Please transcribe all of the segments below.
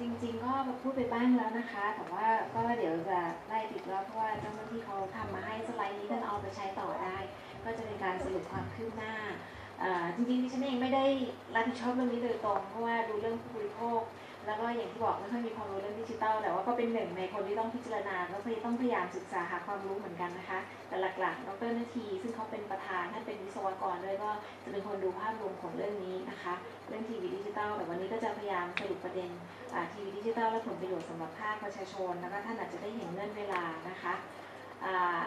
จริงๆก็พูดไปบ้างแล้วนะคะ แต่ว่าก็เดี๋ยวจะไล่ติดแล้วเพราะว่าเจ้าหน้าที่เขาทำมาให้สไลด์นี้ก็เอาไปใช้ต่อได้ ก็จะเป็นการสรุปความคืบหน้าอ่อจริงๆดิฉันเองไม่ได้รับผิดชอบเรื่องนี้โดยตรงเพราะว่าดูเรื่องผู้บริโภค แล้วก็อย่างที่บอกไม่ค่อยมีความรู้เรื่องดิจิทัลแต่ว่าก็เป็นหนึ่งในคนที่ต้องพิจารณาแล้วก็ต้องพยายามศึกษาหาความรู้เหมือนกันนะคะ แต่หลักๆดรนาที ซึ่งเขาเป็นประธานท่านเป็นวิศวกรด้วยก็จะเป็นคนดูภาพรวมของเรื่องนี้นะคะ เรื่องทีวีดิจิทัลแต่วันนี้ก็จะพยายามสรุปประเด็นทีวีดิจิทัลและผลประโยชน์สำหรับภาคประชาชนแล้วก็ท่านอาจจะได้เห็นเงื่อนเวลานะคะ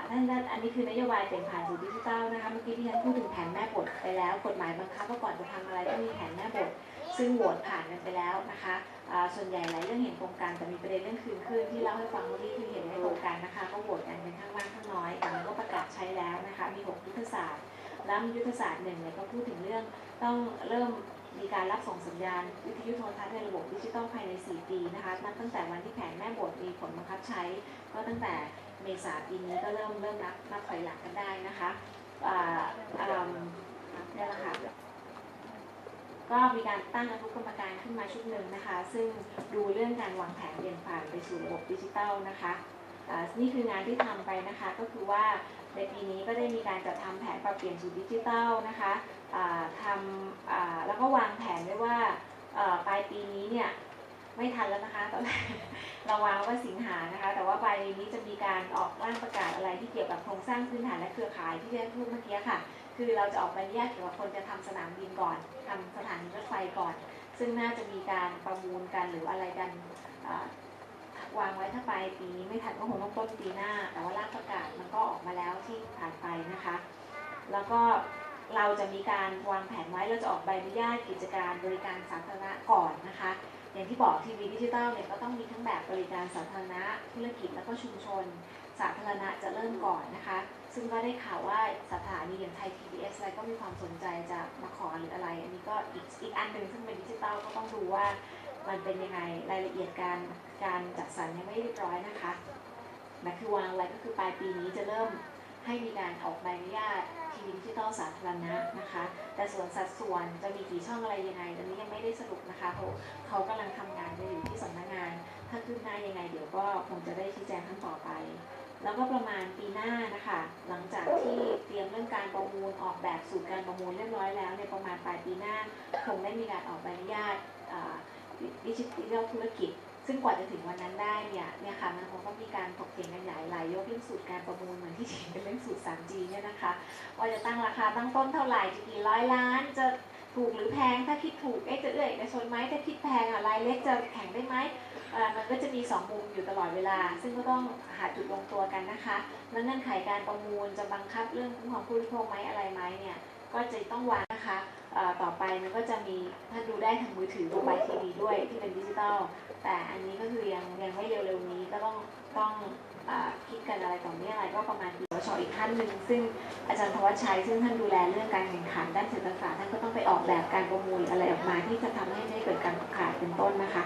ท่านท่นอันนี้คือนโยบายเปลี่ยนผ่านสู่ดิจิทัลนะคะเมื่อกี้ที่ฉันพูดถึงแผนแม่บทไปแล้ว กฎหมายบังคับว่าก่อนจะทำอะไรต้องมีแผนแม่บท ซึ่งโหวตผ่านกันไปแล้วนะคะส่วนใหญ่หลายเรื่องเห็นตรงกันแต่มีประเด็นเรื่องคืนคืนที่เล่าให้ฟังเมื่อกี้คือเห็นไม่ตรงกันนะคะก็โหวตกันเป็นข้างมากข้างน้อยแต่มันก็ประกาศใช้แล้วนะคะมี6ยุทธศาสตร์แล้วมียุทธศาสตร์หนึ่งเนี่ยก็พูดถึงเรื่องต้องเริ่มมีการรับส่งสัญญาณวิทยุโทรทัศน์ในระบบดิจิทัลภายใน 4 ปีนะคะนับตั้งแต่วันที่แผนแม่บทมีผลบังคับใช้ ก็ตั้งแต่เมษาปีนี้ก็เริ่มเริ่มนับนับถอยหลังกันได้นะคะอ่าอ่าเนี่ยแหละค่ะ ก็มีการตั้งอนุกรรมการขึ้นมาชุดหนึ่งนะคะ ซึ่งดูเรื่องการวางแผนเปลี่ยนผ่านไปสู่ระบบดิจิทัลนะคะนี่คืองานที่ทำไปนะคะก็คือว่าในปีนี้ก็ได้มีการจัดทำแผนปรับเปลี่ยนสู่ดิจิทัลนะคะทำแล้วก็วางแผนไว้ว่าปลายปีนี้เนี่ยไม่ทันแล้วนะคะตอนแรกเราวางว่าสิงหานะคะ แต่ว่าปลายปีนี้จะมีการออกร่างประกาศอะไรที่เกี่ยวกับโครงสร้างพื้นฐานและเครือข่ายที่ได้พูดเมื่อกี้ค่ะ คือเราจะออกใบอนุญาตเกี่ยวกับคนจะทำสนามบินก่อนทำสถานีรถไฟก่อน ซึ่งน่าจะมีการประมูลกันหรืออะไรกันวางไว้ถ้าปลายปีนี้ไม่ทันก็คงต้องต้นปีหน้า แต่ว่าร่างประกาศมันก็ออกมาแล้วที่ผ่านไปนะคะ แล้วก็เราจะมีการวางแผนไว้เราจะออกใบอนุญาตกิจการบริการสาธารณะก่อนนะคะ อย่างที่บอกทีวีดิจิตอลเนี่ยก็ต้องมีทั้งแบบบริการสาธารณะธุรกิจแล้วก็ชุมชน สาธารณะจะเริ่มก่อนนะคะ ซึ่งก็ได้ข่าวว่าสถานีอย่างไทย PBS อะไรก็มีความสนใจจะมาขอหรืออะไร อันนี้ก็อีกอีกอันหนึ่งซึ่งเป็นดิจิตอลก็ต้องดูว่ามันเป็นยังไงรายละเอียดการการจัดสรรยังไม่เรียบร้อยนะคะแต่คือวางอะไว้ก็คือปลายปีนี้จะเริ่มให้มีการออกใบอนุญาตทีวีดิจิตอลสาธารณะนะคะ แต่ส่วนสัดส่วนจะมีกี่ช่องอะไรยังไงตอนนี้ยังไม่ได้สรุปนะคะเพราะเขากำลังทำงานกันอยู่ที่สำนักงาน ถ้าคืบหน้ายังไงเดี๋ยวก็คงจะได้ชี้แจงขั้นต่อไป แล้วก็ประมาณปีหน้านะคะ หลังจากที่เตรียมเรื่องการประมูลออกแบบสูตรการประมูลเรียบร้อยแล้วในประมาณปลายปีหน้าคงได้มีการออกใบอนุญาตดิจิทัลธุรกิจ ซึ่งกว่าจะถึงวันนั้นได้เนี่ยเนี่ยค่ะมันคงต้องมีการถกเถียงกันใหญ่หลายยกเรื่องสูตรการประมูลเหมือนที่เถียงกันเรื่องสูตร 3G เนี่ยนะคะว่าจะตั้งราคาตั้งต้นเท่าไหร่จะกี่ร้อยล้านจะ ถูกหรือแพงถ้าคิดถูกเอ๊ะจะเอื้อเอกชนไหมถ้าคิดแพงอะรายเล็กจะแข่งได้ไหมมันก็จะมีสองมุมอยู่ตลอดเวลา ซึ่งก็ต้องหาจุดลงตัวกันนะคะ แล้วเงื่อนไขการประมูลจะบังคับเรื่องคุ้มครองผู้บริโภคไหมอะไรไหมเนี่ยก็จะต้องวางนะคะต่อไปมันก็จะมีถ้าดูได้ทางมือถือโมบายทีวีด้วยที่เป็นดิจิตอลแต่อันนี้ก็คือยังยังไม่เร็วๆนี้ก็ต้องต้องอคิดกันอะไรต่อเมื่ออะไรก็ประมาณปีว ชอีกท่านหนึ่งซึ่งอาจารย์ธวัชชัย ซึ่งท่านดูแลเรื่องการแข่งขันด้านเศรษฐศาสตร์ท่านก็ต้องไปออกแบบการประมูลอะไรออกมาที่จะทำให้ไม่เกิดการขายเป็นต้นนะคะ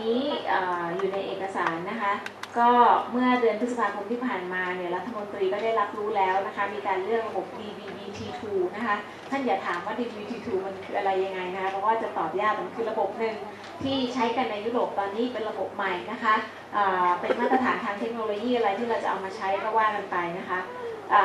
นี้ออยู่ในเอกสารนะคะ ก็เมื่อเดือนพฤษภาคมที่ผ่านมาเนี่ยรัฐมนตรีก็ได้รับรู้แล้วนะคะ มีการเลือกระบบ DVB-T2 นะคะท่านอย่าถามว่า DVB-T2 มันคืออะไรยังไงนะคะเพราะว่าจะตอบยากมันคือระบบหนึ่งที่ใช้กันในยุโรปตอนนี้เป็นระบบใหม่นะคะเป็นมาตรฐานทางเทคโนโลยีอะไรที่เราจะเอามาใช้ก็ว่ากันไปนะคะ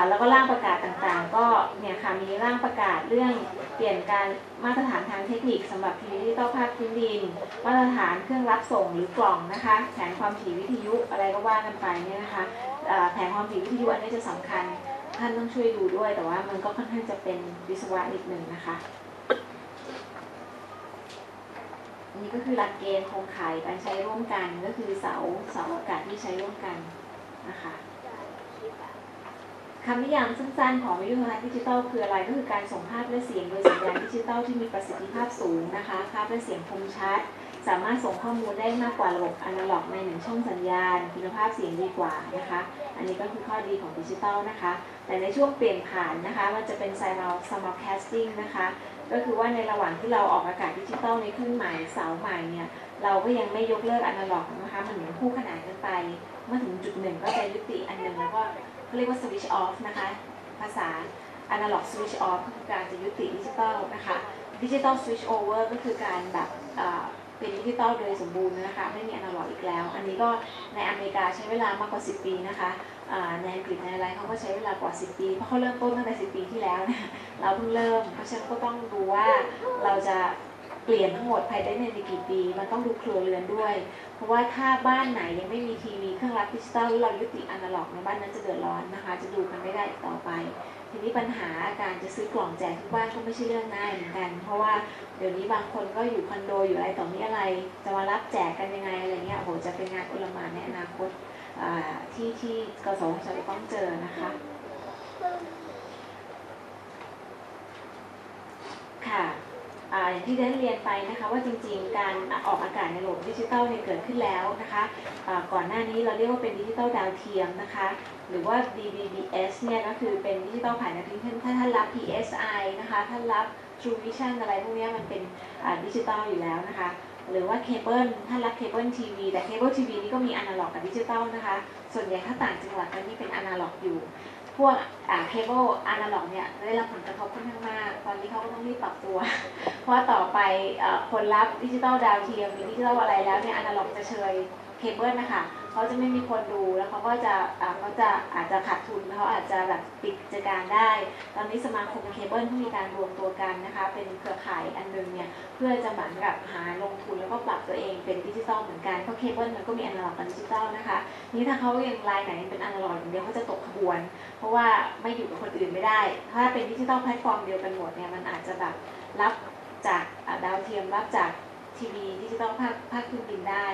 แล้วก็ร่างประกาศต่างๆ ก็เนี่ยค่ะมีร่างประกาศเรื่องเปลี่ยนการมาตรฐานทางเทคนิคสำหรับทีวีดิจิตอลภาคพื้นดิน มาตรฐานเครื่องรับส่งหรือกล่องนะคะ แผนความถี่วิทยุอะไรก็ว่ากันไปเนี่ยนะคะแผนความถี่วิทยุอันนี้จะสำคัญท่านต้องช่วยดูด้วย แต่ว่ามันก็ค่อนข้างจะเป็นวิศวะนิดหนึ่งนะคะนนี้ก็คือหลักเกณฑ์โครงข่ายการใช้ร่วมกันก็คือเสาเสาอากาศที่ใช้ร่วมกันนะคะ คำนิยามสั้นๆของวิทยุโทรทัศน์ดิจิทัลคืออะไร ก็คือการส่งภาพและเสียงโดยสัญญาณดิจิทัลที่มีประสิทธิภาพสูงนะคะภาพและเสียงคมชัด สามารถส่งข้อมูลได้มากกว่าระบบอนาล็อกในหนึ่งช่องสัญญาณ คุณภาพเสียงดีกว่านะคะ อันนี้ก็คือข้อดีของดิจิทัลนะคะ แต่ในช่วงเปลี่ยนผ่านนะคะ มันจะเป็นไซมัลซัมมัลแคสติ้งนะคะ ก็คือว่าในระหว่างที่เราออกอากาศดิจิตอลในเครื่องใหม่เสาใหม่เนี่ยเราก็ยังไม่ยกเลิกอนาล็อกนะคะมันเหมือนคู่ขนานกันไปเมื่อถึงจุดหนึ่งก็จะยุติอันหนึ่งแล้วก็ เขาเรียกว่าสวิตช์ออฟนะคะ ภาษา analog switch off ก็คือการจะยุติดิจิตอลนะคะดิจิตอลสวิตช์โอเวอร์ก็คือการแบบเป็นดิจิตอลโดยสมบูรณ์นะคะ ไม่มีอนาล็อกอีกแล้ว อันนี้ก็ในอเมริกาใช้เวลามากกว่า 10 ปีนะคะในอังกฤษในอะไรเขาก็ใช้เวลากว่า 10 ปี เพราะเขาเริ่มต้นตั้งแต่ 10 ปีที่แล้วนะเราเพิ่งเริ่ม เพราะฉะนั้นก็ต้องดูว่าเราจะ เปลี่ยนทั้งหมดภายในในกี่ปี มันต้องดูครัวเรือนด้วย เพราะว่าถ้าบ้านไหนยังไม่มีทีวีเครื่องรับดิจิตอลเรายุติอนาล็อกในบ้านนั้นจะเดือดร้อนนะคะ จะดูกันไม่ได้ต่อไป ทีนี้ปัญหาการจะซื้อกล่องแจกทุกบ้านก็ไม่ใช่เรื่องง่ายเหมือนกัน เพราะว่าเดี๋ยวนี้บางคนก็อยู่คอนโดอยู่อะไรต่อมีอะไร จะมารับแจกกันยังไงอะไรเงี้ยโอ้โหจะเป็นงานอุลมานในอนาคตที่ที่กสทชจะต้องเจอนะคะค่ะ อย่างที่ได้เรียนไปนะคะว่าจริงๆ การออกอากาศในระบบดิจิตอลเนี่ยเกิดขึ้นแล้วนะคะก่อนหน้านี้เราเรียกว่าเป็นดิจิตอลดาวเทียมนะคะหรือว่า DVB-S เนี่ยก็คือเป็นดิจิตอลผ่านดาวเทียมถ้าท่านรับ PSI นะคะท่านรับ True Vision อะไรพวกนี้มันเป็นดิจิตอลอยู่แล้วนะคะหรือว่าเคเบิลท่านรับเคเบิลทีวีแต่เคเบิลทีวีนี่ก็มีอนาล็อกกับดิจิตอลนะคะ ส่วนใหญ่ถ้าต่างจังหวัดก็นี่เป็นอนาล็อกอยู่ พวกเคเบิลอนาล็อกเนี่ยได้รับผลกระทบค่อนข้างมาก ตอนนี้เขาก็ต้องรีบปรับตัว เพราะว่าต่อไปเอ่อคนรับดิจิตอลดาวเทียมหรือดิจิตอลอะไรแล้วเนี่ยอนาล็อกจะเชยเคเบิลนะคะ เขาจะไม่มีคนดูแล้วเขาก็จะเขาจะอาจจะขาดทุนเขาอาจจะแบบปิดกิจการได้ ตอนนี้สมาคมเคเบิลที่มีการรวมตัวกันนะคะ เป็นเครือข่ายอันหนึงเนี่ยเพื่อจะเหมือนกับหาลงทุนแล้วก็ปรับตัวเองเป็นดิจิตอลเหมือนกันเพราะเคเบิลมันก็มีอนาล็อกกับดิจิตอลนะคะนี่ถ้าเขายังรายไหนเป็นอนาล็อกอย่างเดียวเขาจะตกขบวน เพราะว่าไม่อยู่กับคนอื่นไม่ได้ ถ้าเป็นดิจิตอลแพลตฟอร์มเดียวกันหมดเนี่ยมันอาจจะแบบรับจากดาวเทียมรับจากทีวีดิจิตอลภาคภาคพื้นดินได้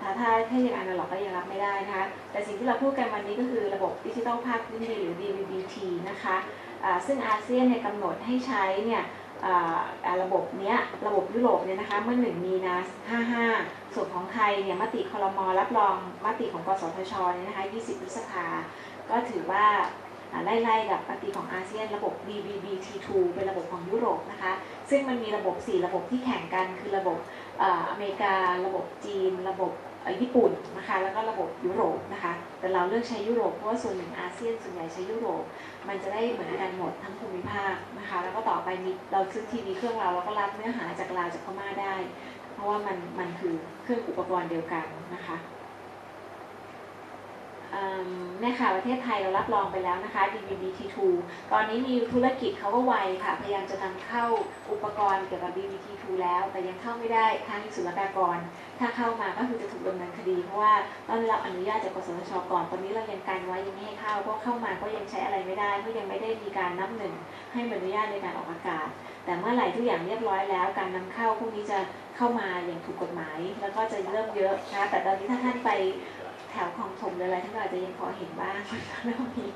ถ้าถ้าถ้ายังอนาล็อกก็ยังรับไม่ได้นะคะแต่สิ่งที่เราพูดกันวันนี้ก็คือระบบดิจิตอลภาคพื้นดินหรือ DVB-T นะคะซึ่งอาเซียนเนี่ยกำหนดให้ใช้เนี่ยระบบเนี้ยระบบยุโรปเนี่ยนะคะเมื่อ 1 มีนา 55 ส่วนของไทยเนี่ยมติคลมอรับรองมติของกสทชเนี่ยนะคะ 20 พฤษภา ก็ถือว่าอ่ไล่ๆกับมติของอาเซียนระบบ DVB-T2 เป็นระบบของยุโรปนะคะ ซึ่งมันมีระบบ 4 ระบบที่แข่งกันคือระบบ อเมริการะบบจีน ระบบญี่ปุ่นนะคะแล้วก็ระบบยุโรปนะคะแต่เราเลือกใช้ยุโรปเพราะว่าส่วนหนึ่งอาเซียนส่วนใหญ่ใช้ยุโรป มันจะได้เหมือนกันหมดทั้งภูมิภาคนะคะแล้วก็ต่อไปมีเราซื้อทีวีเครื่องเราเราก็รับเนื้อหาจากลาวจากพม่าได้ เพราะว่ามันมันคือเครื่องอุปกรณ์เดียวกันนะคะ เนี่ยค่ะประเทศไทยเรารับรองไปแล้วนะคะ DVB-T2 ตอนนี้มีธุรกิจเขาก็ไวค่ะ พยายามจะนำเข้าอุปกรณ์เกี่ยวกับ DVB-T2 แล้ว แต่ยังเข้าไม่ได้ทางศุลกากร ถ้าเข้ามาก็คือจะถูกดำเนินคดี เพราะว่าต้องได้รับอนุญาตจากกสทชก่อน ตอนนี้เรายังกันไว้ยังไม่ให้เข้า เพราะเข้ามาก็ยังใช้อะไรไม่ได้ เพราะยังไม่ได้มีการนับหนึ่งให้ใบอนุญาตในการออกอากาศ แต่เมื่อไหร่ทุกอย่างเรียบร้อยแล้ว การนำเข้าพวกนี้จะเข้ามาอย่างถูกกฎหมาย แล้วก็จะเริ่มเยอะนะ แต่ตอนนี้ถ้าท่านไป แถวของถมหรืออะไรท่านก็อาจจะยังพอเห็นบ้างแล้วมี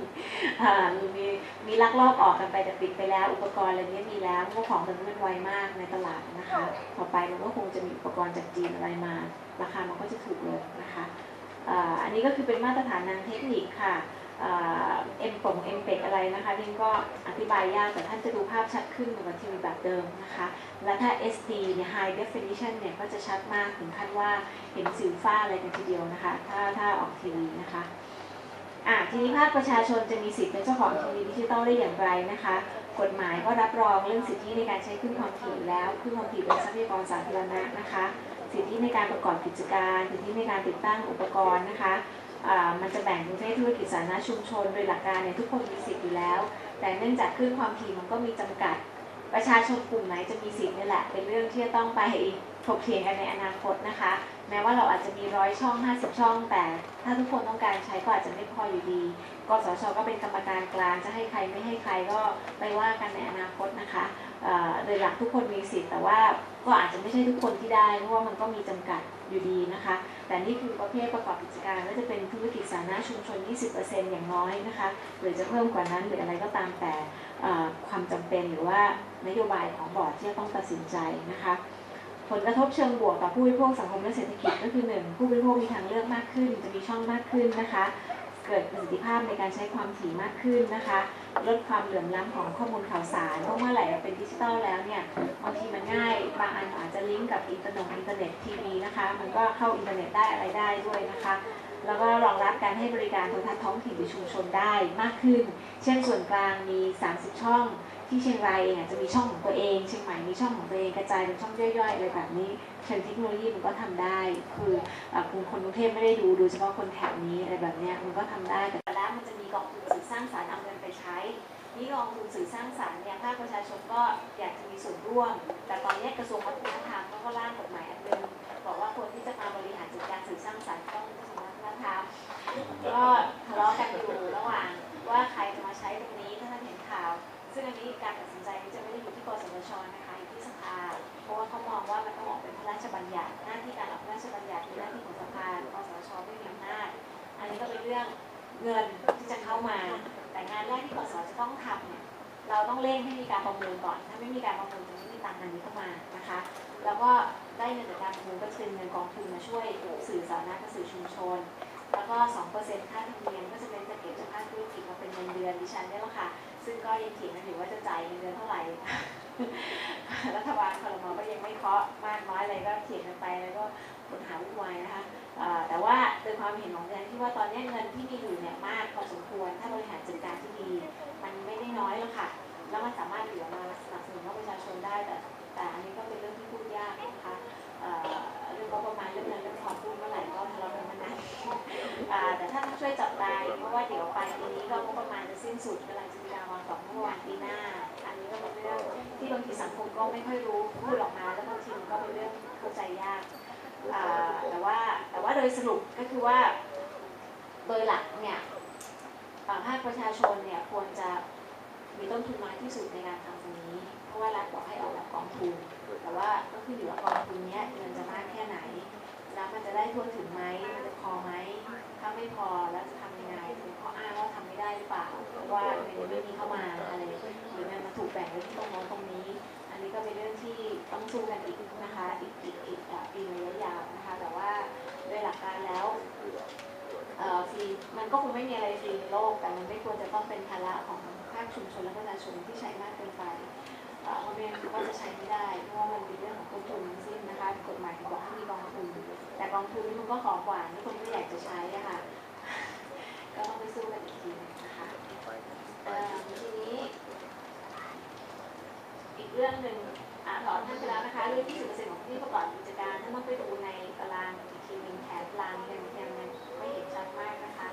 มีมีมีลักลอบออกกันไปแต่ปิดไปแล้ว อุปกรณ์อะไรนี้มีแล้วพวกของมันมันไวมากในตลาดนะคะ ต่อไปมันก็คงจะมีอุปกรณ์จากจีนอะไรมา ราคามันก็จะถูกลงนะคะอันนี้ก็คือเป็นมาตรฐานทางเทคนิคค่ะเอ มปงเอ็มเป็กอะไรนะคะนี่ก็อธิบายยากแต่ท่านจะดูภาพชัดขึ้นกว่าทีวีแบบเดิมนะคะ และถ้า SD เนี่ย High Definition เนี่ยก็จะชัดมากถึงขั้นว่าเห็นสิวฟ้าอะไรกันทีเดียวนะคะ ถ้าถ้าออกทีวีนะคะอะทีนี้ภาคประชาชนจะมีสิทธิ์เป็นเจ้าของทีวีดิจิตอลได้อย่างไรนะคะ กฎหมายก็รับรองเรื่องสิทธิในการใช้คลื่นความถี่แล้วคลื่นความถี่เป็นทรัพยากรสาธารณะนะคะ สิทธิในการประกอบกิจการ สิทธิในการติดตั้งอุปกรณ์นะคะ มันจะแบ่งประเภทธุรกิจสาธารณะชุมชน โดยหลักการเนี่ยทุกคนมีสิทธิ์อยู่แล้ว แต่เนื่องจากคลื่นความถี่มันก็มีจำกัด ประชาชนกลุ่มไหนจะมีสิทธิ์นี่แหละ เป็นเรื่องที่จะต้องไปถกเถียงกันในอนาคตนะคะ แม้ว่าเราอาจจะมีร้อยช่อง 50 ช่อง แต่ถ้าทุกคนต้องการใช้ก็อาจจะไม่พออยู่ดีกสชก็เป็นกรรมการกลางจะให้ใครไม่ให้ใครก็ไปว่ากันในอนาคตนะคะโดยหลักทุกคนมีสิทธิ์แต่ว่าก็อาจจะไม่ใช่ทุกคนที่ได้เพราะว่ามันก็มีจำกัดอยู่ดีนะคะ แต่นี่คือประเภทประกอบกิจการก็จะเป็นธุรกิจสาธารณะชุมชน 20%อย่างน้อยนะคะหรือจะเพิ่มกว่านั้นหรืออะไรก็ตามแต่ความจำเป็นหรือว่านโยบายของบอร์ดที่จะต้องตัดสินใจนะคะผลกระทบเชิงบวกต่อผู้บริโภคสังคมและเศรษฐกิจก็คือหนึ่งผู้บริโภคมีทางเลือกมากขึ้น จะมีช่องมากขึ้นนะคะ เกิดประสิทธิภาพในการใช้ความถี่มากขึ้นนะคะ ลดความเหลื่อมล้ำของข้อมูลข่าวสาร เพราะเมื่อไหร่เราเป็นดิจิทัลแล้วเนี่ยบางทีมันง่าย บางอันอาจจะลิงก์กับอินเทอร์เน็ตอินเทอร์เน็ตทีวีนะคะ มันก็เข้าอินเทอร์เน็ตได้อะไรได้ด้วยนะคะ แล้วก็รองรับการให้บริการโทรทัศน์ท้องถิ่นในชุมชนได้มากขึ้น เช่นส่วนกลางมี 30 ช่อง ที่เชียงรายเองอาจจะมีช่องของตัวเองเชียงใหม่มีช่องของตัวเองกระจายเป็นช่องย่อยๆอะไรแบบนี้เชิงเทคโนโลยีมันก็ทำได้ คือเอ่อคุณคนกรุงเทพไม่ได้ดูดูเฉพาะคนแถบนี้อะไรแบบเนี้ยมันก็ทำได้แต่แล้วมันจะมีกองทุนสื่อสร้างสรรค์เอาเงินไปใช้นี่กองทุนสื่อสร้างสรรค์เนี่ยภาคประชาชนก็อยากจะมีส่วนร่วม แต่ตอนนี้กระทรวงวัฒนธรรมเขาก็ร่างกฎหมายอันหนึงบอกว่าคนที่จะมาบริหารจัดการสื่อสร้างสรรค์ต้องเป็นกระทรวงวัฒนธรรมก็ทะเลาะกันอยู่ระหว่างว่าใครจะมาใช้ตรงนี้ถ้าท่านเห็นข่าว ซึ่งอันนี้การตัดสินใจนี้จะไม่ได้อยู่ที่กสทชนะคะอยู่ที่สภา เพราะว่าเขามองว่ามันต้องออกเป็นพระราชบัญญัติ หน้าที่การออกพระราชบัญญัติเป็นหน้าที่ของสภากสทชไม่มีอำนาจ อันนี้ก็เป็นเรื่องเงินที่จะเข้ามา แต่งานแรกที่กสทจะต้องทำเนี่ย เราต้องเร่งให้มีการประมูลก่อน ถ้าไม่มีการประมูลจะไม่มีตังค์อันนี้เข้ามานะคะ แล้วก็ได้เงินจากการประมูลก็จะเป็นเงินกองทุนมาช่วยสื่อสาธารณะกับสื่อชุมชน แล้วก็2%ค่าธรรมเนียมก็จะเป็นจะเก็บจากภาคธุรกิจมาเป็นเงินเดือนดิฉันเนี่ยแหละค่ะ ซึ่งก็ยังเถียงกันอยู่ว่าจะจ่ายเงินเดือนเท่าไหร่รัฐบาลคอรมอก็ยังไม่เคาะมากน้อยอะไรก็เถียงกันไปแล้วก็ปัญหาวุ่นวายนะคะแต่ว่าโดยความเห็นของดินที่ว่าตอนนี้เงินที่มีอยู่เนี่ยมากพอสมควร ถ้าบริหารจัดการที่ดี มันไม่ได้น้อยหรอกค่ะ แล้วมันสามารถเหลือมาสนับสนุนให้ประชาชนได้แต่แต่อันนี้ก็เป็นเรื่องที่พูดยากนะคะเรื่องงบประมาณเรื่องเงินเรื่องความพูดเมื่อไหร่ก็ทะเลาะกันมานานแต่ถ้าช่วยจับตายเพราะว่าเดี๋ยวปลายปีนี้ก็งบประมาณจะสิ้นสุดกำลัง มีการวางกรอบงบประมาณปีหน้า อันนี้ก็เป็นเรื่องที่บางทีสังคมก็ไม่ค่อยรู้พูดออกมาแล้วบางทีมันก็เป็นเรื่องเข้าใจยากแต่ว่าแต่ว่าโดยสรุปก็คือว่าโดยหลักเนี่ยอ่าภาคประชาชนเนี่ยควรจะมีต้นทุนน้อยที่สุดในการทำตรงนี้ เพราะว่ารัฐบอกให้ออกแบบกองทุน แต่ว่าก็ขึ้นอยู่ว่ากองทุนเนี้ยเงินจะมากแค่ไหน แล้วมันจะได้ทั่วถึงไหมมันจะพอไหมถ้าไม่พอแล้วจะท ได้หรือเปล่าเพราะว่าเงินไม่มีเข้ามาอะไรหรือมันมาถูกแบ่งไว้ที่ตรงโน้นตรงนี้ อันนี้ก็เป็นเรื่องที่ต้องสู้กันอีกนะคะ อีกอีกอีกปีระยะยาวนะคะ แต่ว่าโดยหลักการแล้วเออฟรีมันก็คงไม่มีอะไรฟรีในโลก แต่มันไม่ควรจะต้องเป็นภาระของภาคชุมชนและประชาชนที่ใช้มากเกินไปเพราะไม่งั้นก็จะใช้ไม่ได้ เพราะว่ามันเป็นเรื่องของต้นทุนทั้งสิ้นนะคะกฎหมายบอกให้มีกองทุน แต่กองทุนนี่มันก็ขอกว่าที่คนไม่อยากจะใช้อะค่ะ ก็ต้องไปสู้กันอีกทีนะคะทีนี้ อีกเรื่องหนึ่งอ่าสอนท่านไปแล้วนะคะเรื่องที่สิบเปอร์เซ็นต์ของที่ประกอบกิจการท่านต้องไปดูในตารางอีกทีหนึงแผนตารางยังยังไม่เห็นชัดมากนะคะ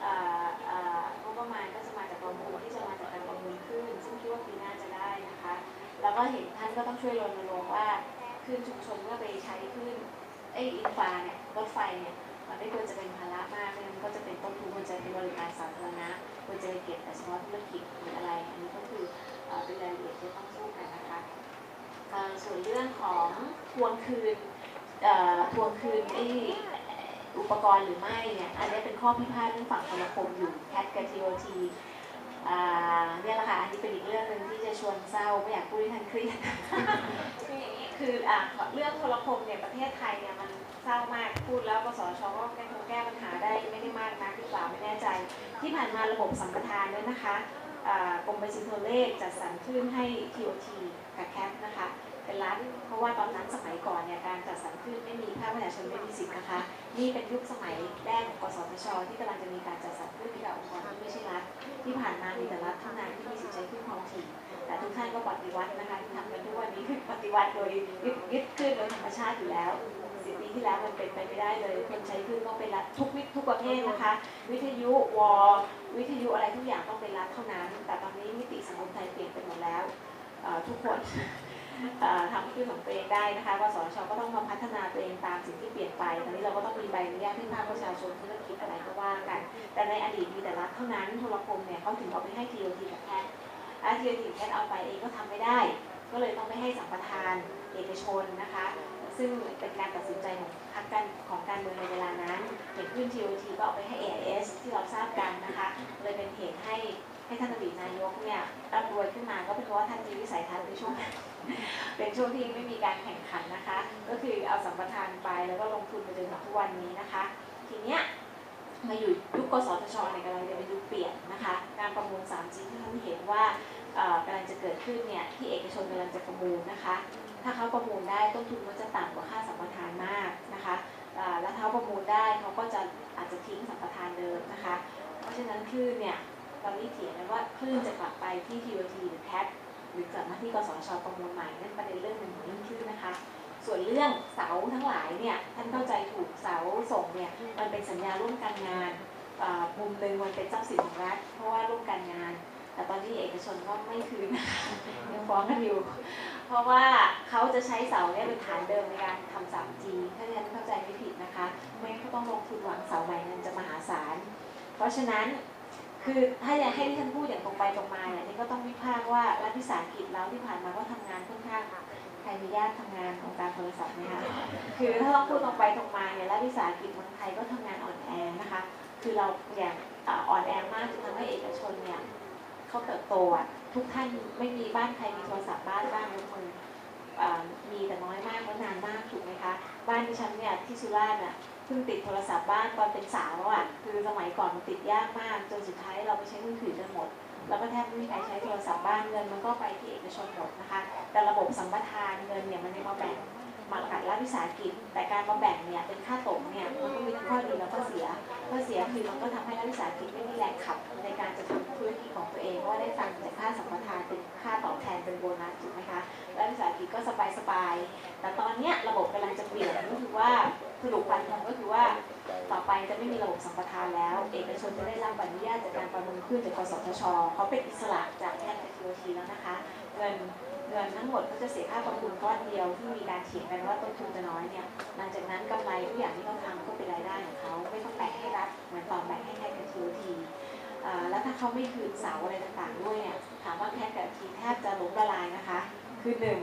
เอ่อเอ่องบประมาณก็จะมาจากกองทุนที่จะมาจากการประมูลขึ้น ซึ่งคิดว่าปีหน้าจะได้นะคะ แล้วก็เห็นท่านก็ต้องช่วยรณรงค์ว่าขึ้นชุมชนเมื่อไปใช้ขึ้นไอยอินฟาเนี่ยรถไฟเนี่ย มันไม่ควรจะเป็นภาระมากไม่งั้นก็จะเป็นต้นทุนควรจะเป็นบริการสาธารณะควรจะเก็บแต่เฉพาะธุรกิจหรืออะไร อันนี้ก็คือเป็นรายละเอียดที่ต้องสู้กันนะคะส่วนเรื่องของทวงคืนทวงคืนไออุปกรณ์หรือไม่เนี่ยอันนี้เป็นข้อพิพาทเรื่องฝั่งโทรคมอยู่แคทกับทีโอที เนี่ยแหละค่ะอันนี้เป็นอีกเรื่องหนึ่งที่จะชวนเศร้าไม่อยากพูดให้ท่านเครียดคืออย่างนี้คืออเรื่องโทรคมเนี่ยประเทศไทยเนี่ยมันเศร้ามากพูดแล้วกสชก็แก้คงแก้ปัญหาได้ไม่ได้มากนักหรือเปล่าไม่แน่ใจ ที่ผ่านมาระบบสัมปทานเนี่ยนะคะกรมบัญชีโทรเลขจัดสรรขึ้นให้ TOT กับแคปนะคะ เป็นร้าน เพราะว่าตอนนั้นสมัยก่อนเนี่ยการจัดสรรขึ้นไม่มีภาคประชาชนไม่มีสิทธิ์นะคะนี่เป็นยุคสมัยแรกของกสทช ที่กำลังจะมีการจัดสรรขึ้นให้กับองค์กรที่ไม่ใช่รัฐที่ผ่านมามีแต่รัฐเท่านั้นที่มีสิทธิ์ใช้ขึ้นท้องถิ่นแต่ทุกท่านก็ปฏิวัตินะคะที่ทำกันทุกวันนี้คือปฏิวัติโดยยึดยึดขึ้นโดยธรรมชาติอยู่แล้วสิบปีที่แล้วมันเป็นไปไม่ได้เลยคนใช้ขึ้นต้องเป็นรัฐทุกวิทุกประเภทนะคะ วิทยุวอวิทยุอะไรทุกอย่างต้องเป็นรัฐเท่านั้น แต่ตอนนี้มิติสังคมไทยเปลี่ยนไปหมดแล้วทุกคน เอ่อทำขึ้นของตัวเองได้นะคะว่าสชก็ต้องมาพัฒนาตัวเองตามสิ่งที่เปลี่ยนไปตอนนี้เราก็ต้องมีใบอนุญาตให้ภาคประชาชนธุรกิจอะไรก็ว่ากัน แต่ในอดีตมีแต่รัฐเท่านั้นโทรคมเนี่ยเขาถึงเอาไปให้ TOT กับแพทย์อาทีโอทีแพทย์เอาไปเองก็ทำไม่ได้ ก็เลยต้องไปให้สัมปทานเอกชนนะคะ ซึ่งเป็นการตัดสินใจของพรรคการของการเมืองในเวลานั้นเห็นขึ้น TOT ก็เอาไปให้ AIS ที่เราทราบกันนะคะเลยเป็นเหตุให้ ให้ท่านอดีตนายกเนี่ยร่ำรวยขึ้นมาก็เป็นเพราะว่าท่านมีวิสัยทัศน์ในช่วงนั้นเป็นช่วงที่ไม่มีการแข่งขันนะคะ ก็คือเอาสัมปทานไปแล้วก็ลงทุนไปจนถึงทุกวันนี้นะคะ ทีเนี้ยมาอยู่ยุคกสทชเนี่ยกำลังจะเป็นยุคเปลี่ยนนะคะ การประมูล 3G ที่ท่านเห็นว่าเอ่อกำลังจะเกิดขึ้นเนี่ยที่เอกชนกำลังจะประมูลนะคะ ถ้าเขาประมูลได้ต้นทุนก็จะต่ำกว่าค่าสัมปทานมากนะคะแล้วเท้าประมูลได้เขาก็จะอาจจะทิ้งสัมปทานเดิมนะคะ เพราะฉะนั้นคลื่นเนี่ย ตอนนี้เถียงกันว่าคลื่นจะกลับไปที่ TOT หรือแคทหรือกลับมาที่กสชประมูลใหม่นั่นประเด็นเรื่องหนึ่งของเรื่องคลื่นนะคะ ส่วนเรื่องเสาทั้งหลายเนี่ยท่านเข้าใจถูกเสาส่งเนี่ยมันเป็นสัญญาร่วมการงานอ่ามุมหนึ่งมันเป็นทรัพย์สินของรัฐเพราะว่าร่วมการงาน แต่ตอนนี้เอกชนก็ไม่คืนนะคะยังฟ้องกันอยู่ เพราะว่าเขาจะใช้เสาเนี่ยเป็นฐานเดิมในการทำ 3G ถ้าที่ฉันเข้าใจไม่ผิดนะคะไม่งั้นเขาต้องลงทุนวางเสาใหม่เงินจะมหาศาลเพราะฉะนั้น คือถ้าอยากให้ที่ฉันพูดอย่างตรงไปตรงมาเนี่ยนี่ก็ต้องวิพากษ์ว่ารัฐวิสาหกิจเราที่ผ่านมาก็ทำงานค่อนข้างใครมีญาติทำงานของการโทรศัพท์ไหมคะคือถ้าเราพูดตรงไปตรงมาเนี่ยรัฐวิสาหกิจเมืองไทยก็ทำงานอ่อนแอนะคะ คือเราอย่างอ่อนแอมากจนทำให้เอกชนเนี่ยเขาเติบโตอะทุกท่านไม่มีบ้านใครมีโทรศัพท์บ้านบ้างยกมือมีแต่น้อยมากแล้วนานมากถูกไหมคะบ้านที่ฉันเนี่ยที่สุราษฎร์อะ เพิ่งติดโทรศัพท์บ้านตอนเป็นสาวอะคือสมัยก่อนมันติดยากมาก จนสุดท้ายเราไปใช้มือถือกันหมด แล้วก็แทบไม่มีใครใช้โทรศัพท์บ้านเงินมันก็ไปที่เอกชนหมดนะคะ แต่ระบบสัมปทานเงินเนี่ยมันยังมาแบ่งมากัดรัฐวิสาหกิจ แต่การมาแบ่งเนี่ยเป็นค่าตกเนี่ยมันก็มีทั้งข้อดีแล้วก็เสียข้อเสียคือมันก็ทำให้รัฐวิสาหกิจไม่มีแรงขับในการจะทำธุรกิจของตัวเองเพราะว่าได้ฟังจากค่าสัมปทานเป็นค่าตอบแทนเป็นโบนัสถูกไหมคะรัฐวิสาหกิจก็สบายๆแต่ตอนเนี้ยระบบกำลังจะเปลี่ยนก็คือว่า สรุปฟันธงก็คือว่าต่อไปจะไม่มีระบบสัมปทานแล้ว เอกชนจะได้รับอนุญาตจากการประเมินขึ้นจากกสทชเขาเป็นอิสระจากแพทย์กับทีโอทีแล้วนะคะ เงินเงินทั้งหมดก็จะเสียค่าประมูลก้อนเดียวที่มีการเถียงกันว่าต้นทุนจะน้อยเนี่ยหลังจากนั้นกำไรทุกอย่างที่เขาทำก็เป็นรายได้ของเขาไม่ต้องแบ่งให้รัฐเหมือนตอนแบ่งให้แพทย์กับทีโอทีแล้วถ้าเขาไม่คืนเสาอะไรต่างๆด้วยเนี่ยถามว่าแพทย์กับทีแทบจะล้มละลายนะคะ คือหนึ่ง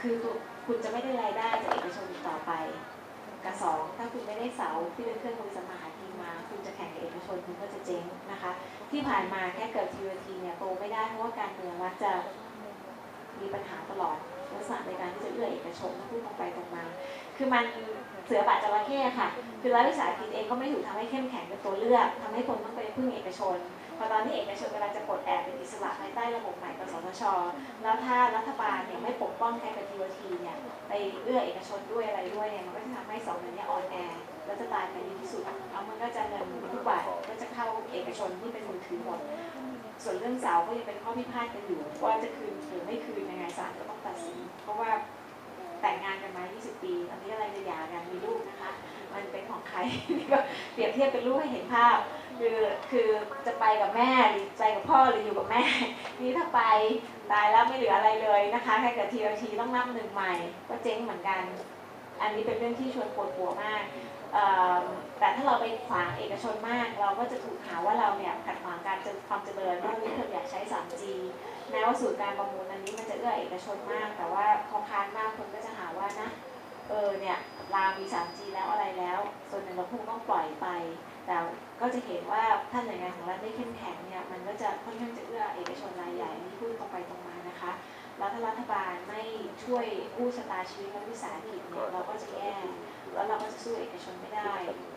คือตัว คุณจะไม่ได้รายได้จากเอกชนอีกต่อไปกับสองถ้าคุณไม่ได้เสาที่เป็นเครื่องมือสมหากินมา คุณจะแข่งกับเอกชนคุณก็จะเจ๊งนะคะ ที่ผ่านมาแค่เกิดทีวทีเนี่ยโตไม่ได้เพราะว่าการเมืองมักจะมีปัญหาตลอดลักษณะในการที่จะเอื้อเอกชนถ้าพูดตรงไปตรงมา คือมันเสือบาดจระเข้ค่ะ คือรัฐวิสาหกิจเองก็ไม่ถูกทำให้เข้มแข็งเป็นตัวเลือกทำให้คนต้องไปพึ่งเอกชน พอตอนนี้เอกชนกำลังจะปลดแอกเป็นอิสระภายใต้ระบบใหม่กสทช แล้วถ้ารัฐบาลเนี่ยไม่ปกป้องแค่กับทีวทีเนี่ยไปเอื้อเอกชนด้วยอะไรด้วยเนี่ยมันก็จะทำให้สองเงินเนี้อ่อนแอแล้วจะตายไปในที่สุด เอามันก็จะเงินทุกบาทก็จะเข้าเอกชนที่เป็นมือถือหมด ส่วนเรื่องเสาก็ยังเป็นข้อพิพาทกันอยู่ว่าจะคืนหรือไม่คืนยังไงศาลก็ต้องตัดสินเพราะว่าแต่งงานกันมา 20 ปี ตอนนี้อะไรจะหย่ากันมีลูกนะคะ มันเป็นของใครนี่ก็เปรียบเทียบเป็นลูกให้เห็นภาพ คือคือจะไปกับแม่หรือไปกับพ่อหรืออยู่กับแม่ นี่ถ้าไปตายแล้วไม่เหลืออะไรเลยนะคะแค่กิดทีละทีต้องนับหนึ่งใหม่ ก็เจ๊งเหมือนกัน อันนี้เป็นเรื่องที่ชวนปวดหัวมากแต่ถ้าเราไปขวางเอกชนมาก เราก็จะถูกหาว่าเราเนี่ยขัดขวางการเจความเจริญว่าวิทยอยากใช้ 3G แม้ว่าสูตรการประมูลอันนี้มันจะเอื้อเอกชนมาก แต่ว่าพอค้านมากคนก็จะหาว่านะเออเนี่ยรามี 3G แล้วอะไรแล้ว ส่วนหนึ่งเราคงต้องปล่อยไป แต่ก็จะเห็นว่าถ้าหน่วยงานของรัฐได้เข้มแข็งเนี่ยมันก็จะค่อนข้างจะเอื้อเอกชนรายใหญ่อันนี่พูดตรงไปตรงมานะคะแล้วถ้ารัฐบาลไม่ช่วยกู้ชะตาชีวิตรัฐวิสาหกิจเนี่ยเราก็จะแย่แล้วเราก็จะสู้เอกชนไม่ได้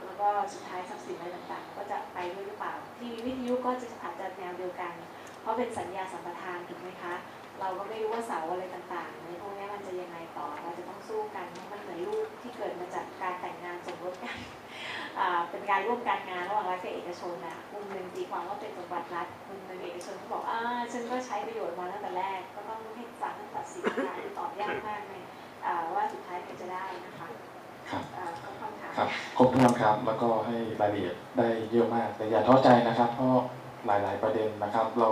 แล้วก็สุดท้ายทรัพย์สินอะไรต่างๆ ก็จะไปด้วยหรือเปล่า ทีวีวิทยุก็จะอาจจะแนวเดียวกัน เพราะเป็นสัญญาสัมปทานถูกไหมคะ เราก็ไม่รู้ว่าเสาอะไรต่างๆในพวกนี้มันจะยังไงต่อ เราจะต้องสู้กันเพราะมันเหมือนลูกที่เกิดมาจากการแต่งงานสมรสกันอ่าเป็นการร่วมการงานระหว่างรัฐกับเอกชนอะมุมหนึ่งตีความว่าเป็นสมบัติรัฐมุมหนึ่งเอกชนก็บอกอ่าฉันก็ใช้ประโยชน์มาตั้งแต่แรก ก็ต้องให้ศาลท่านตัดสินค่ะตอบยากมากเลยอ่าว่าสุดท้ายใครจะได้นะคะครับอ่าก็คำถามครับครบถ้วนครับแล้วก็ให้รายละเอียดได้เยอะมาก แต่อย่าท้อใจนะครับ เพราะหลาย ๆ ประเด็นนะครับ เรา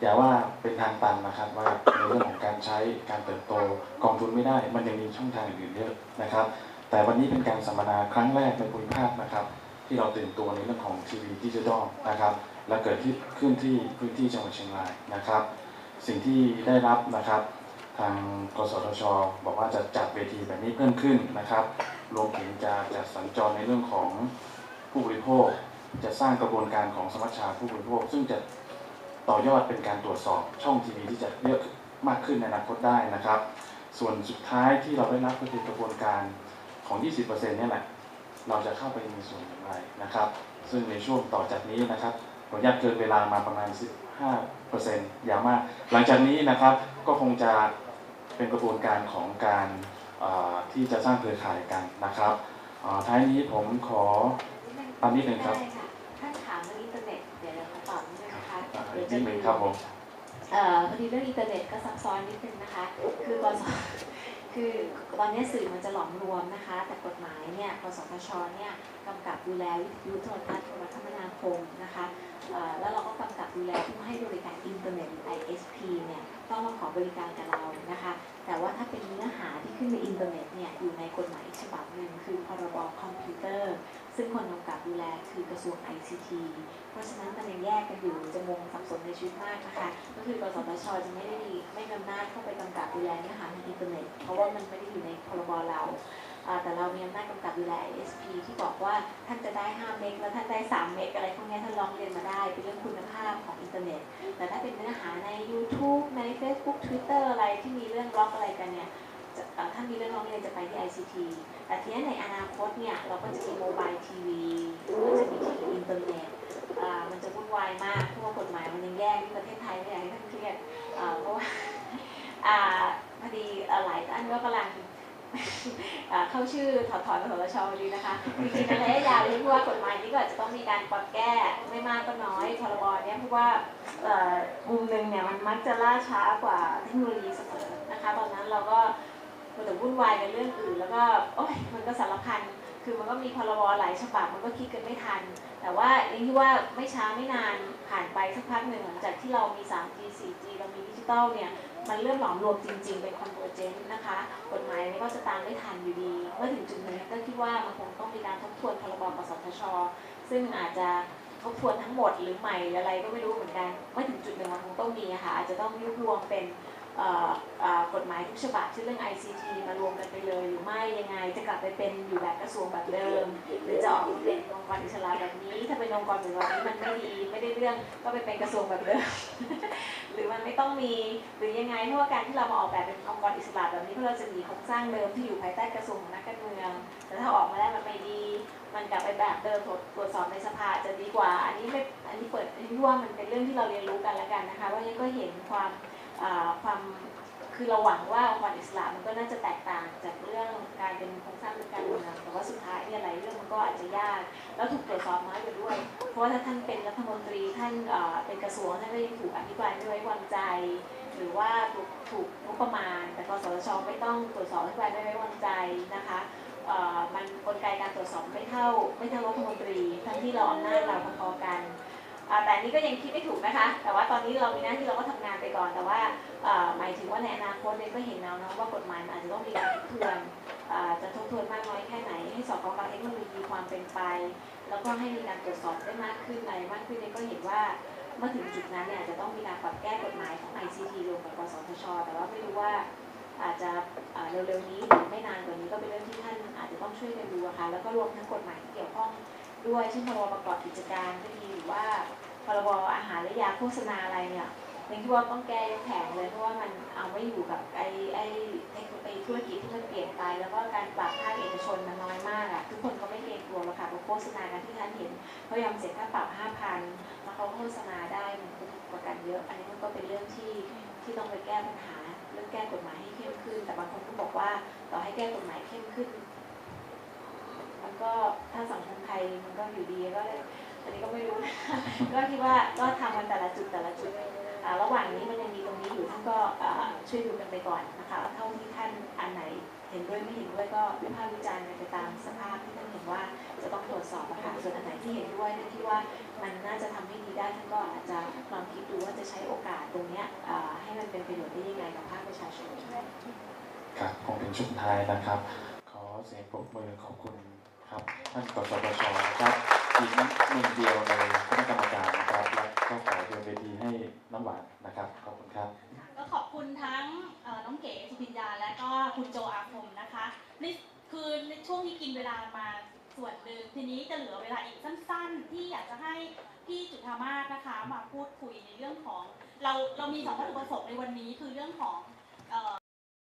อย่าว่าเป็นทางตันนะครับว่าในเรื่องของการใช้การเติบโตกองทุนไม่ได้ มันยังมีช่องทางอื่นๆเยอะนะครับ แต่วันนี้เป็นการสัมมนาครั้งแรกในภูมิภาคนะครับ ที่เราตื่นตัวในเรื่องของทีวีดิจิทัลนะครับ และเกิดที่ขึ้นที่พื้นที่จังหวัดเชียงรายนะครับ สิ่งที่ได้รับนะครับ ทางกสทช บอกว่าจะจัดเวทีแบบนี้เพิ่มขึ้นนะครับรวมถึงจะจัดสัญจรในเรื่องของผู้บริโภค จะสร้างกระบวนการของสมัชชาผู้บริโภค ซึ่งจะ ต่อยอดเป็นการตรวจสอบช่องทีวีที่จะเยอะมากขึ้นในอนาคตได้นะครับ ส่วนสุดท้ายที่เราได้รับก็คือกระบวนการของ 20%เนี่ยแหละ เราจะเข้าไปมีส่วนอย่างไรนะครับ ซึ่งในช่วงต่อจากนี้นะครับขออนุญาตเกินเวลามาประมาณ 15%ยาวมาก หลังจากนี้นะครับก็คงจะเป็นกระบวนการของการอ่าที่จะสร้างเครือข่ายกันนะครับอ่าท้ายนี้ผมขออันนิดนึงครับ อีกจะนิดนึงครับผมเอ่อพอดีเรื่องอินเทอร์เน็ตก็ซับซ้อนนิดนึงนะคะ คือกสคือตอนนี้สื่อมันจะหลอมรวมนะคะ แต่กฎหมายเนี่ยกสทชเนี่ยกำกับดูแลวิทยุโทรทัศน์โทรคมนาคมนะคะเอ่อแล้วเราก็กำกับดูแลผู้ให้บริการอินเทอร์เน็ตหรือ ISP เนี่ยต้องมาขอบริการกับเรานะคะ แต่ว่าถ้าเป็นเนื้อหาที่ขึ้นในอินเทอร์เน็ตเนี่ยอยู่ในกฎหมายอีกฉบับหนึ่งคือพรบคอมพิวเตอร์ ซึ่งคนกำกับดูแลคือกระทรวง ICT เพราะฉะนั้นมันยังแยกกันอยู่จะงงสับสนในชีวิตมากนะคะก็คือกสทชจะไม่ได้มีไม่มีอำนาจเข้าไปกำกับดูแลเนื้อหาในอินเทอร์เน็ต เพราะว่ามันไม่ได้อยู่ในพรบเราอ่า แต่เรามีอำนาจกำกับดูแล ISP ที่บอกว่าท่านจะได้ 5 เมกแล้วท่านได้ 3 เมกอะไรพวกนี้ท่านร้องเรียนมาได้เป็นเรื่องคุณภาพของอินเทอร์เน็ต แต่ถ้าเป็นเนื้อหาใน YouTube ใน Facebook Twitter อะไรที่มีเรื่องบล็อกอะไรกันเนี่ยจะเอ่อถ้ามีเรื่องร้องเรียนจะไปที่ ICT แต่ทีนี้ในอนาคตเนี่ยเราก็จะมีโมบายทีวีก็จะมีทีวีอินเทอร์เน็ตมันจะวุ่นวายมากเพราะว่ากฎหมายมันยังแยกที่ประเทศไทยไม่อยากให้ท่านเครียดเพราะว่าพอดีหลายท่านก็กำลัง เข้าชื่อถอดถอนกสทชดีนะคะจริงๆในระยะยาวที่ว่ากฎหมายนี้ก็อาจจะต้องมีการปรับแก้ไม่มากก็น้อยพรบเนี่ยเพราะว่ามุมหนึ่งเนี่ยมันมักจะล่าช้ากว่าเทคโนโลยีเสมอนะคะตอนนั้นเราก็มัวแต่วุ่นวายกับเรื่องอื่น แล้วก็โอ๊ยมันก็สารพันคือมันก็มีพรบหลายฉบับมันก็คิดกันไม่ทัน แต่ว่าอย่างที่ว่าไม่ช้าไม่นาน ผ่านไปสักพักหนึ่งหลังจากที่เรามี 3G 4G เรามีดิจิตอลเนี่ยมันเริ่มหลอมรวมจริง ๆ เป็นคอนเวอร์เจนต์นะคะ กฎหมายนี้ก็จะตามไม่ทันอยู่ดี เมื่อถึงจุดหนึงก็คิดว่ามันคงต้องมีการทบทวนพรบกสทช ซึ่งอาจจะทบทวนทั้งหมดหรือใหม่อะไรก็ไม่รู้เหมือนกันเมื่อถึงจุดหนึ่งมันคงต้องมีค่ะอาจจะต้องยุบรวมเป็น กฎหมายทุกฉบับชื่เรื่อง ICT มารวมกันไปเลยหรือไม่ยังไงจะกลับไปเป็นอยู่แบบกระทรวงแบบเดิม หรือจะออกเป็นองค์กรอิสระแบบนี้ ถ้าเป็นองค์กรแบบนี้มันไม่ดีไม่ได้เรื่องก็ไปเป็นกระทรวงแบบเดิม หรือมันไม่ต้องมีหรือยังไงเพราะว่าการที่เรามาออกแบบเป็นองค์กรอิสระแบบนี้เพื่อเราจะหนีโครงสร้างเดิมที่อยู่ภายใต้กระทรวงของนักการเมืองแต่ถ้าออกมาแล้วมันไม่ดี มันกลับไปแบบเดิมตรวจตรวจสอบในสภาจะดีกว่า อันนี้ไม่อันนี้เปิดอันนี้ว่ามันเป็นเรื่องที่เราเรียนรู้กันแล้วกันนะคะว่ายังก็เห็นความ ความคือเราหวังว่าองค์กรอิสระมันก็น่าจะแตกต่างจากเรื่องการเป็นโครงสร้างทางการเมืองแต่ว่าสุดท้ายเนี่ยหลายเรื่องมันก็อาจจะยาก แล้วถูกตรวจสอบน้อยไปด้วย เพราะว่าถ้าท่านเป็นรัฐมนตรีท่านเอ่อเป็นกระทรวงท่านก็ยังถูกอภิปรายไม่ไว้วางใจ หรือว่าถูกถูกงบประมาณ แต่กสทชไม่ต้องตรวจสอบอภิปรายไม่ไว้วางใจนะคะเอ่อมันกลไกการตรวจสอบไม่เท่าไม่เท่ารัฐมนตรีทั้งที่เราอำนาจเราพอๆกัน แต่นี้ก็ยังคิดไม่ถูกนะคะ แต่ว่าตอนนี้เรามีหน้าที่เราก็ทำงานไปก่อน แต่ว่าหมายถึงว่าในอนาคตเนี่ยก็เห็นแนวน้มว่ากฎหมายมันอาจจะต้องมีการทบทวนอ่าจะทบทวนมากน้อยแค่ไหน ให้สอดคล้องกับเทคโนโลยีความเป็นไป แล้วก็ให้มีการตรวจสอบได้มากขึ้นอะไรมากขึ้นเนี่ยก็เห็นว่าเมื่อถึงจุดนั้นเนี่ยจะต้องมีการปรับแก้กฎหมายของ ICT รวมกับกสทช แต่ว่าไม่รู้ว่าอาจจะเร็วๆนี้หรือไม่นานกว่านี้ก็เป็นเรื่องที่ท่านอาจจะต้องช่วยกันดูอะคะแล้วก็รวมทั้งกฎหมายที่เกี่ยวข้อง ด้วยเช่นพรบประกอบกิจการก็ดีหรือว่าพรบอาหารและยาโฆษณาอะไรเนี่ยยังคิดว่าต้องแก้ยกแผงเลยเพราะว่ามันเอาไม่อยู่กับไอ้ไอ้ไอ้ไอ้ธุรกิจที่มันเปลี่ยนไป แล้วก็การปรับภาคเอกชนมันน้อยมากอะทุกคนก็ไม่เกรงกลัวหรอกค่ะเพราะโฆษณากันที่ท่านเห็นเขายอมเสียค่าปรับ5,000แล้วเขาโฆษณาได้มันก็ถูกประกันเยอะอันนี้มันก็เป็นเรื่องที่ที่ต้องไปแก้ปัญหาเรื่องแก้กฎหมายให้เข้มขึ้น แต่บางคนก็บอกว่าต่อให้แก้กฎหมายเข้มขึ้น มันก็ถ้าสังคมไทยมันก็อยู่ดีก็อันนี้ก็ไม่รู้ ก็คิดว่าก็ทำมันแต่ละจุดแต่ละจุดระหว่างนี้มันยังมีตรงนี้อยู่ท่านก็ช่วยดูกันไปก่อนนะคะเท่าที่ท่านอันไหนเห็นด้วยไม่เห็นด้วยก็วิพากษ์วิจารณ์ไปตามสภาพที่ท่านเห็นว่าจะต้องตรวจสอบอะคะส่วนอันไหนที่เห็นด้วยท่านคิดว่ามันน่าจะทำให้ดีได้ท่านก็อาจจะลองคิดดูว่าจะใช้โอกาสตรงนี้ให้มันเป็นประโยชน์ได้ยังไงกับภาคประชาชนครับคงเป็นช่วงท้ายนะครับ ขอเสียงปรบมือขอบคุณ ครับท่านกสทชนะครับอีกน้ำหนึ่งเดียวในคณะกรรมการนะครับและก็ขอเดินเวทีให้น้ำหวานนะครับขอบคุณครับก็ขอบคุณทั้งน้องเก๋สุพิญญาและก็คุณโจอาคมนะคะนี่คือในช่วงที่กินเวลามาส่วนหนึ่งทีนี้จะเหลือเวลาอีกสั้น ๆ ที่อยากจะให้พี่จุธามาศนะคะมาพูดคุยในเรื่องของเราเรามีสองวัตถุประสงค์ในวันนี้คือเรื่องของเอ่อ